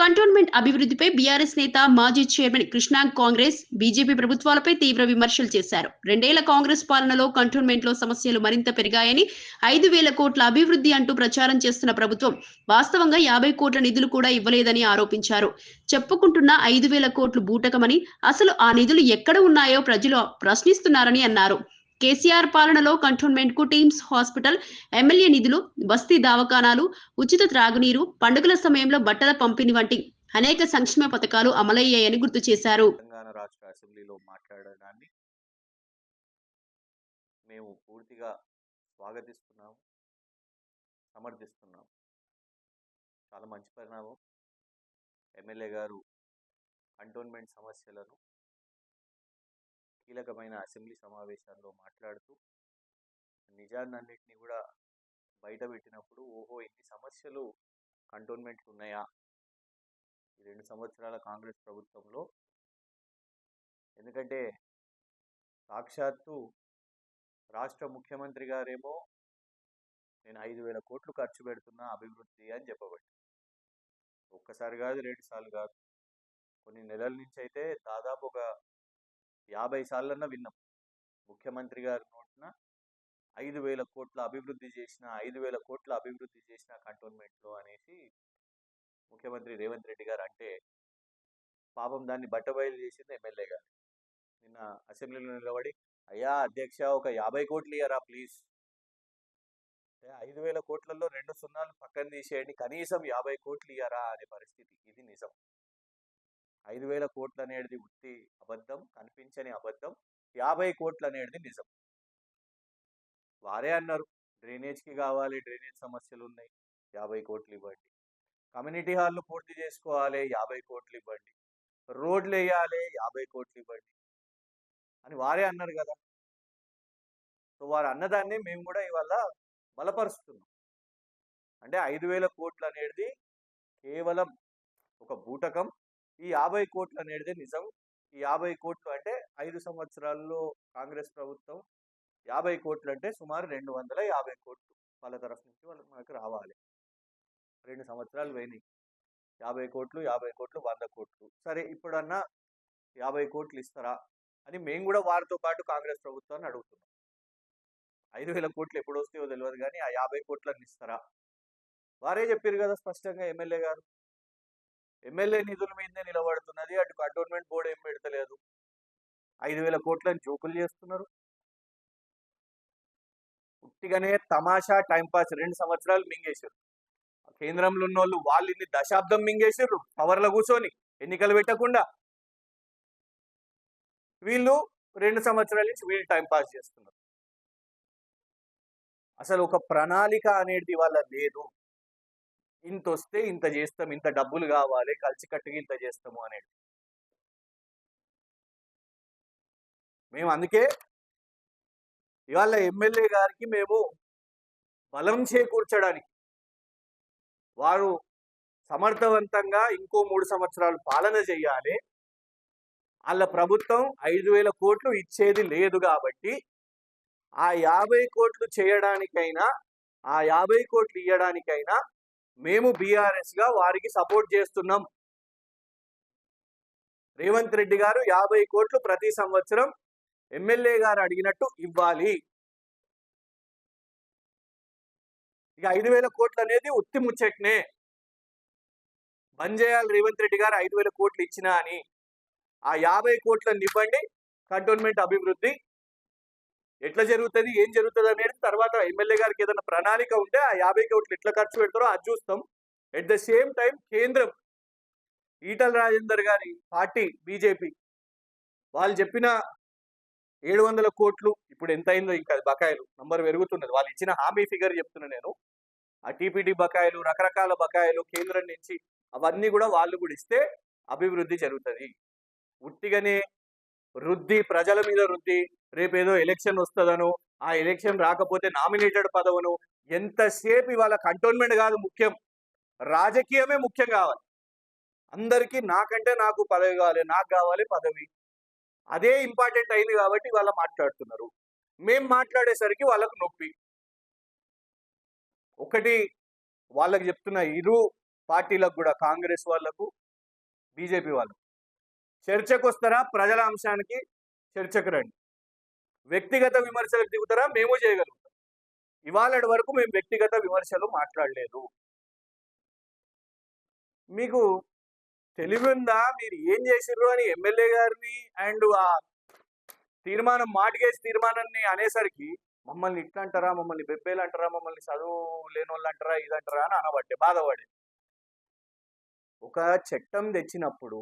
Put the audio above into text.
Cantonment అభివృద్ధిపై BRS నేత మాజీ చైర్మన్ కృష్ణా కాంగ్రెస్ బీజేపీ ప్రభుత్వాలపై తీవ్ర విమర్శలు చేశారు. రెండేళ్ళ కాంగ్రెస్ పాలనలో కంటోన్మెంట్లో సమస్యలు మరింత పెరిగాయని ఐదు వేల కోట్ల అభివృద్ధి అంటూ ప్రచారం చేస్తున్న ప్రభుత్వం వాస్తవంగా యాభై కోట్ల నిధులు కూడా ఇవ్వలేదని ఆరోపించారు. చెప్పుకుంటున్న ఐదు వేల కోట్లు బూటకమని అసలు ఆ నిధులు ఎక్కడ ఉన్నాయో ప్రజలు ప్రశ్నిస్తున్నారని అన్నారు. కేసీఆర్ పాలనలో కంటోన్మెంట్కు టీమ్స్ హాస్పిటల్ ఎమ్మెల్యే నిధులు బస్తీ దవాఖానాలు ఉచిత త్రాగునీరు పండుగల సమయంలో బట్టల పంపిణీ వంటి అనేక సంక్షేమ పథకాలు అమలయ్యాయని గుర్తు చేశారు. మేము పూర్తిగా స్వాగతిస్తున్నాము సమర్థిస్తున్నాము. చాలా మంచి పరిణామం. ఎమ్మెల్యే గారు కంటోన్మెంట్ సమస్యలను కీలకమైన అసెంబ్లీ సమావేశాల్లో మాట్లాడుతూ నిజాన్నన్నింటినీ కూడా బయట పెట్టినప్పుడు ఓహో ఇన్ని సమస్యలు కంటోన్మెంట్లు ఉన్నాయా? ఈ రెండు సంవత్సరాల కాంగ్రెస్ ప్రభుత్వంలో. ఎందుకంటే సాక్షాత్తు రాష్ట్ర ముఖ్యమంత్రి గారేమో నేను ఐదు వేల కోట్లు ఖర్చు పెడుతున్నా అభివృద్ధి అని చెప్పబట్టి ఒక్కసారి కాదు రెండు సార్లు కాదు. కొన్ని నెలల నుంచి అయితే దాదాపు ఒక యాభై సార్లన్నా విన్నాం. ముఖ్యమంత్రి గారి నోటిన ఐదు వేల కోట్ల అభివృద్ధి చేసిన ఐదు వేల కోట్ల అభివృద్ధి చేసిన కంటోన్మెంట్లో అనేసి ముఖ్యమంత్రి రేవంత్ రెడ్డి గారు అంటే పాపం దాన్ని బట్టబయలు చేసింది ఎమ్మెల్యే గారు. నిన్న అసెంబ్లీలో నిలబడి అయ్యా అధ్యక్ష ఒక యాభై కోట్లు ఇయ్యరా ప్లీజ్. ఐదు వేల కోట్లలో రెండు సున్నాలు పక్కన తీసేయండి కనీసం యాభై కోట్లు ఇయ్యరా అనే పరిస్థితి. ఇది నిజం. ఐదు వేల కోట్లు అనేది ఉత్తి అబద్ధం కనిపించని అబద్ధం యాభై కోట్లు అనేది నిజం. వారే అన్నారు డ్రైనేజ్కి కావాలి డ్రైనేజ్ సమస్యలు ఉన్నాయి యాభై కోట్లు ఇవ్వండి. కమ్యూనిటీ హాల్ను పూర్తి చేసుకోవాలి యాభై కోట్లు ఇవ్వండి. రోడ్లు వేయాలి యాభై కోట్లు ఇవ్వండి. అని వారే అన్నారు కదా. సో వారు అన్నదాన్ని మేము కూడా ఇవాళ బలపరుస్తున్నాం. అంటే ఐదు వేల కోట్లు అనేది కేవలం ఒక బూటకం ఈ యాభై కోట్లు అనేది నిజం. ఈ యాభై కోట్లు అంటే ఐదు సంవత్సరాల్లో కాంగ్రెస్ ప్రభుత్వం యాభై కోట్లు అంటే సుమారు రెండు వందల యాభై కోట్లు వాళ్ళ తరఫు నుంచి వాళ్ళకి మనకు రావాలి. రెండు సంవత్సరాలు పోయినాయి. యాభై కోట్లు యాభై కోట్లు వంద కోట్లు. సరే ఇప్పుడన్నా యాభై కోట్లు ఇస్తారా అని మేము కూడా వారితో పాటు కాంగ్రెస్ ప్రభుత్వాన్ని అడుగుతున్నాం. ఐదు వేల కోట్లు ఎప్పుడు వస్తాయో తెలియదు కానీ ఆ యాభై కోట్లన్నీ ఇస్తారా? వారే చెప్పారు కదా స్పష్టంగా ఎమ్మెల్యే గారు. ఎమ్మెల్యే నిధుల మీదనే నిలబడుతున్నది. అటు కంటోన్మెంట్ బోర్డు ఏం పెడతలేదు. ఐదు వేల కోట్లని జోకులు చేస్తున్నారు. ఉట్టిగానే తమాషా టైంపాస్ రెండు సంవత్సరాలు మింగేశారు. కేంద్రంలో ఉన్న వాళ్ళు వాళ్ళని దశాబ్దం మింగేసారు పవర్లో కూర్చొని ఎన్నికలు పెట్టకుండా. వీళ్ళు రెండు సంవత్సరాల నుంచి వీళ్ళు టైం పాస్ చేస్తున్నారు. అసలు ఒక ప్రణాళిక అనేది వాళ్ళ లేదు. ఇంత వస్తే ఇంత చేస్తాం ఇంత డబ్బులు కావాలి కలిసికట్టుగా ఇంత చేస్తాము అనేది. మేము అందుకే ఇవాళ ఎమ్మెల్యే గారికి మేము బలం చేకూర్చడానికి వారు సమర్థవంతంగా ఇంకో మూడు సంవత్సరాలు పాలన చేయాలి. వాళ్ళ ప్రభుత్వం ఐదు వేల కోట్లు ఇచ్చేది లేదు కాబట్టి ఆ యాభై కోట్లు చేయడానికైనా ఆ యాభై కోట్లు ఇవ్వడానికైనా మేము బీఆర్ఎస్గా వారికి సపోర్ట్ చేస్తున్నాం. రేవంత్ రెడ్డి గారు యాభై కోట్లు ప్రతి సంవత్సరం ఎమ్మెల్యే గారు అడిగినట్టు ఇవ్వాలి. ఇక ఐదు వేల కోట్లు అనేది ఉత్తి ముచ్చట్నే. బంద్ చేయాలి రేవంత్ రెడ్డి గారు ఐదు వేల కోట్లు ఇచ్చినా అని. ఆ యాభై కోట్లను ఇవ్వండి. కంటోన్మెంట్ అభివృద్ధి ఎట్లా జరుగుతుంది ఏం జరుగుతుంది అనేది తర్వాత ఎమ్మెల్యే గారికి ఏదైనా ప్రణాళిక ఉంటే ఆ యాభై కోట్లు ఎట్లా ఖర్చు పెడతారో అది చూస్తాం. ఎట్ ద సేమ్ టైం కేంద్రం ఈటల రాజేందర్ గారి పార్టీ బీజేపీ వాళ్ళు చెప్పిన ఏడు వందల కోట్లు ఇప్పుడు ఎంత అయిందో ఇంకా బకాయిలు నంబర్ పెరుగుతున్నది. వాళ్ళు ఇచ్చిన హామీ ఫిగర్ చెప్తున్నా నేను. ఆ టీపీటీ బకాయిలు రకరకాల బకాయిలు కేంద్రం నుంచి అవన్నీ కూడా వాళ్ళు కూడా ఇస్తే అభివృద్ధి జరుగుతుంది. ఉట్టిగానే వృద్ధి ప్రజల మీద వృద్ధి రేపేదో ఎలక్షన్ వస్తుందను ఆ ఎలక్షన్ రాకపోతే నామినేటెడ్ పదవును ఎంతసేపు ఇవాళ కంటోన్మెంట్ కాదు ముఖ్యం. రాజకీయమే ముఖ్యం కావాలి. అందరికీ నాకంటే నాకు పదవి కావాలి నాకు కావాలి పదవి. అదే ఇంపార్టెంట్ అయింది కాబట్టి వాళ్ళ మాట్లాడుతున్నారు. మేం మాట్లాడేసరికి వాళ్ళకు నొప్పి. ఒకటి వాళ్ళకి చెప్తున్న ఇరు పార్టీలకు కూడా కాంగ్రెస్ వాళ్ళకు బీజేపీ వాళ్ళకు. చర్చకు వస్తారా ప్రజల అంశానికి? చర్చకు రండి. వ్యక్తిగత విమర్శలు దిగుతారా? మేము చేయగలుగుతాం. ఇవాళ వరకు మేము వ్యక్తిగత విమర్శలు మాట్లాడలేదు. మీకు తెలివి ఉందా మీరు ఏం చేసిర్రు అని ఎమ్మెల్యే గారిని అండ్ ఆ తీర్మానం మాటిగేసి తీర్మానాన్ని అనేసరికి మమ్మల్ని ఇట్లా అంటారా మమ్మల్ని బెబ్బేలు అంటారా? మమ్మల్ని చదువు లేని వాళ్ళు అంటారా? ఇదంటారా? అని అనబట్టే బాధపడే ఒక చట్టం తెచ్చినప్పుడు